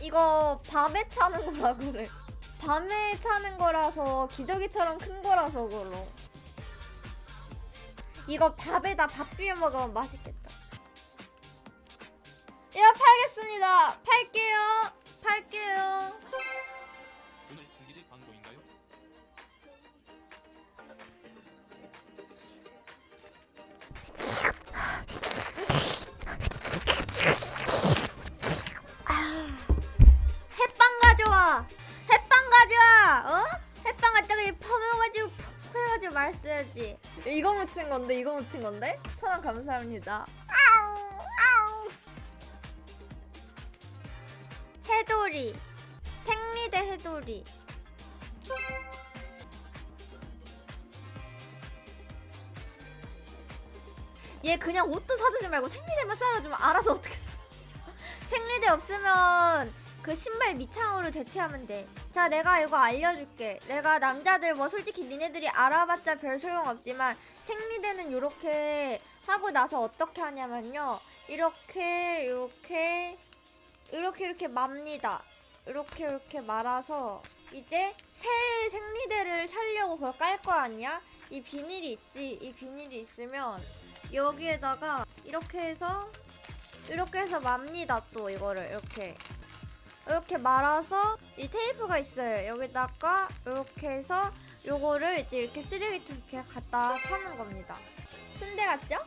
이거 밤에 차는 거라 그래. 밤에 차는 거라서 기저귀처럼 큰 거라서 그러. 이거 밥에다 밥 비벼 먹으면 맛있겠다. 이거 팔겠습니다. 팔게요. 팔게요. 맛있어야지. 이거 묻힌 건데 이거 묻힌 건데? 천원 감사합니다. 아우 아우. 해돌이. 생리대 해돌이. 얘 그냥 옷도 사주지 말고 생리대만 쌓아주면 알아서 어떻게 생리대 없으면 그 신발 밑창으로 대체하면 돼. 자, 내가 이거 알려줄게. 내가 남자들 뭐 솔직히 니네들이 알아봤자 별 소용 없지만 생리대는 이렇게 하고 나서 어떻게 하냐면요. 이렇게 이렇게 이렇게 이렇게 맙니다. 이렇게 이렇게 말아서 이제 새 생리대를 살려고 그걸 깔 거 아니야? 이 비닐이 있지. 이 비닐이 있으면 여기에다가 이렇게 해서 이렇게 해서 맙니다 또 이거를 이렇게 이렇게 말아서 이 테이프가 있어요 여기다가 이렇게 해서 요거를 이제 이렇게 쓰레기통 이렇게 갖다 파는 겁니다 순대 같죠?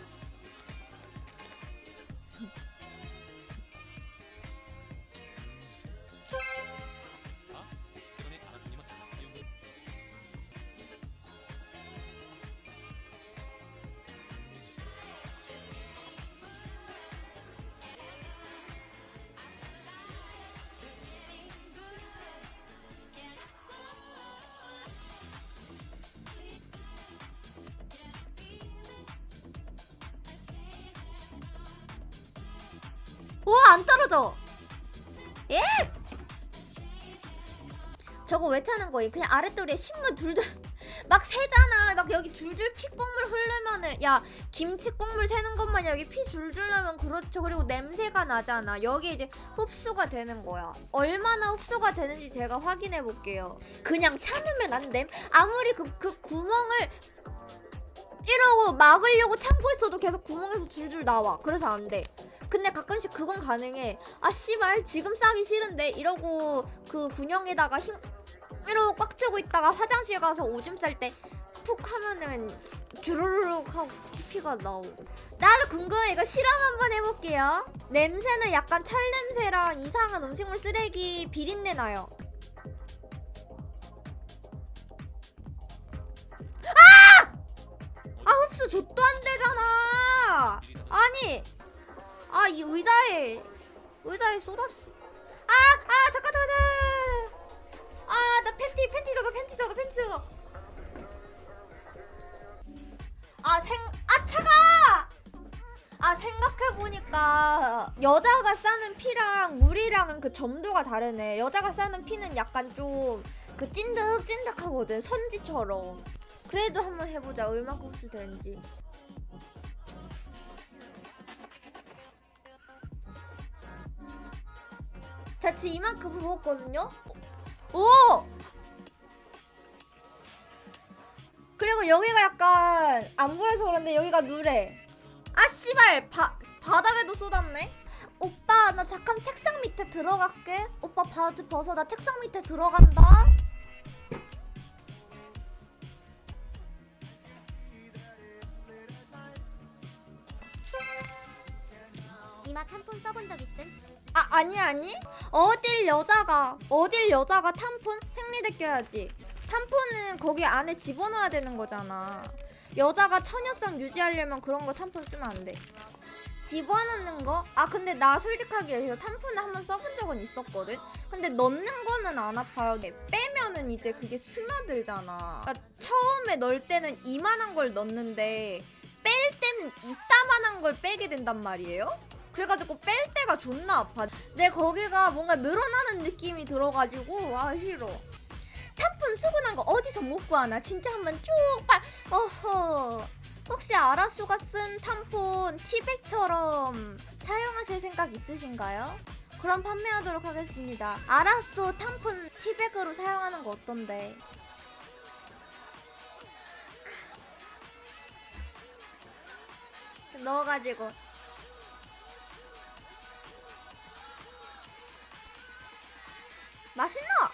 와안 떨어져. 예? 저거 왜 차는 거임 그냥 아랫도리에 신문 둘둘 막 새잖아. 막 여기 줄줄 핏국물 흐르면은 야 김치 국물 새는 것만 여기 피 줄줄 나면 그렇죠. 그리고 냄새가 나잖아. 여기 이제 흡수가 되는 거야. 얼마나 흡수가 되는지 제가 확인해 볼게요. 그냥 참으면 안됨? 아무리 그, 그 구멍을 이러고 막으려고 참고 있어도 계속 구멍에서 줄줄 나와. 그래서 안돼 근데 가끔씩 그건 가능해. 아 씨발 지금 싸기 싫은데? 이러고 그 군형에다가 힘 이러고 꽉 쥐고 있다가 화장실 가서 오줌 쌀 때 푹 하면은 주르륵 하고 피피가 나오고. 나도 궁금해. 이거 실험 한번 해볼게요. 냄새는 약간 철 냄새랑 이상한 음식물 쓰레기 비린내 나요. 아! 아 흡수 좆도 안 되잖아. 아니 아 이 의자에 의자에 쏟았어. 아아 잠깐 잠깐 아나 팬티 팬티 젖어 팬티 젖어 팬티 젖어 아생아 차가! 아 생각해보니까 여자가 싸는 피랑 물이랑은 그 점도가 다르네. 여자가 싸는 피는 약간 좀 그 찐득찐득하거든. 선지처럼. 그래도 한번 해보자. 얼마큼 흡수 되는지 자 지금 이만큼 부었거든요? 오! 그리고 여기가 약간 안 보여서 그런데 여기가 누래. 아 씨발. 바, 바닥에도 쏟았네. 오빠 나 잠깐 책상 밑에 들어갈게. 오빠 바지 벗어. 나 책상 밑에 들어간다. 이마 탐폰 써본 적 있음? 아 아니 아니. 어딜 여자가 어딜 여자가 탐폰 생리대 껴야지. 탐폰은 거기 안에 집어넣어야 되는 거잖아. 여자가 처녀성 유지하려면 그런 거 탐폰 쓰면 안돼. 집어넣는 거? 아 근데 나 솔직하게 얘기해서 탐폰을 한번 써본 적은 있었거든. 근데 넣는 거는 안 아파요. 빼면은 이제 그게 스며들잖아. 그러니까 처음에 넣을 때는 이만한 걸 넣는데 뺄 때는 이따만한 걸 빼게 된단 말이에요 그래가지고 뺄 때가 존나 아파. 내 거기가 뭔가 늘어나는 느낌이 들어가지고 아 싫어. 쓰고 난거 어디서 못 구하나? 진짜 한번 쭉 빨. 어허. 혹시 아라수가 쓴 탐폰 티백처럼 사용하실 생각 있으신가요? 그럼 판매하도록 하겠습니다. 아라소 탐폰 티백으로 사용하는 거 어떤데? 넣어가지고 맛있나?